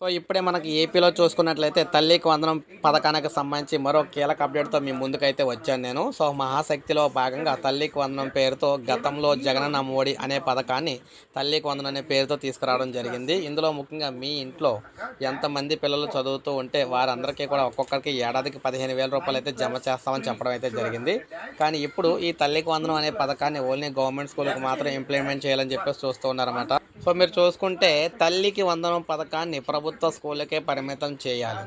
So ఇప్పుడే మనకి ఏపీలో చూసుకున్నట్లయితే తల్లికి వందనం పథకానికి సంబంధించి మరో కీలక అప్డేట్తో మీ ముందుకైతే వచ్చాను నేను. సో మహాశక్తిలో భాగంగా తల్లికి వందనం పేరుతో గతంలో జగనన్న మోడీ అనే పథకాన్ని తల్లికి వందనం అనే పేరుతో తీసుకురావడం జరిగింది. ఇందులో ముఖ్యంగా మీ ఇంట్లో ఎంతమంది పిల్లలు చదువుతూ ఉంటే వారందరికీ కూడా ఒక్కొక్కరికి ఏడాదికి పదిహేను వేల రూపాయలు అయితే జమ చేస్తామని చెప్పడం అయితే జరిగింది. కానీ ఇప్పుడు ఈ తల్లికి వందనం అనే పథకాన్ని ఓన్లీ గవర్నమెంట్ స్కూల్కి మాత్రం ఇంప్లిమెంట్ చేయాలని చెప్పేసి చూస్తూ ఉన్నారన్నమాట. సో మీరు చూసుకుంటే తల్లికి వందనం పథకాన్ని ప్రభుత్వం ప్రభుత్వ స్కూళ్ళకే పరిమితం చేయాలి.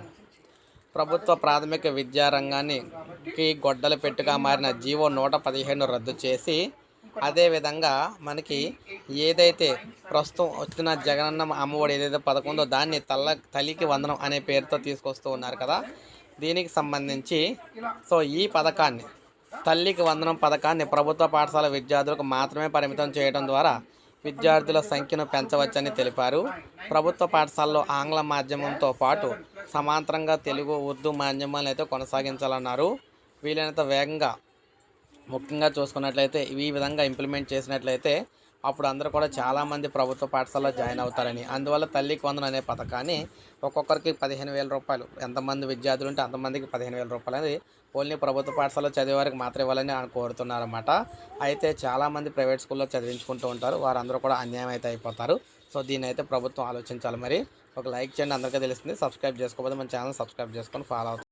ప్రభుత్వ ప్రాథమిక విద్యా రంగానికి గొడ్డలు పెట్టుగా మారిన జీవో నూట పదిహేను రద్దు చేసి అదేవిధంగా మనకి ఏదైతే ప్రస్తుతం వచ్చిన జగనన్న అమ్మఒడి ఏదైతే పథకం ఉందో దాన్ని తల్ల తల్లికి వందనం అనే పేరుతో తీసుకొస్తూ ఉన్నారు కదా. దీనికి సంబంధించి సో ఈ పథకాన్ని తల్లికి వందనం పథకాన్ని ప్రభుత్వ పాఠశాల విద్యార్థులకు మాత్రమే పరిమితం చేయడం ద్వారా విద్యార్థుల సంఖ్యను పెంచవచ్చని తెలిపారు. ప్రభుత్వ పాఠశాలలో ఆంగ్ల మాధ్యమంతో పాటు సమాంతరంగా తెలుగు ఉర్దూ మాధ్యమాలను అయితే కొనసాగించాలన్నారు. వీలైనంత వేగంగా ముఖ్యంగా చూసుకున్నట్లయితే ఈ విధంగా ఇంప్లిమెంట్ చేసినట్లయితే అప్పుడు అందరూ కూడా చాలామంది ప్రభుత్వ పాఠశాలలో జాయిన్ అవుతారని. అందువల్ల తల్లికి వందనం అనే పథకాన్ని ఒక్కొక్కరికి పదిహేను వేల రూపాయలు. ఎంతమంది విద్యార్థులు ఉంటే అంతమందికి పదిహేను వేల రూపాయలు అనేది ఓన్లీ ప్రభుత్వ పాఠశాలలో చదివే వారికి మాత్రం ఇవ్వాలని ఆయన కోరుతున్నారన్నమాట. అయితే చాలామంది ప్రైవేట్ స్కూల్లో చదివించుకుంటూ ఉంటారు. వారందరూ కూడా అన్యాయం అయితే అయిపోతారు. సో దీన్ని అయితే ప్రభుత్వం ఆలోచించాలి మరి. ఒక లైక్ చేయండి. అందరికీ తెలుస్తుంది. సబ్స్క్రైబ్ చేసుకోకపోతే మన ఛానల్ సబ్స్క్రైబ్ చేసుకొని ఫాలో అవుతుంది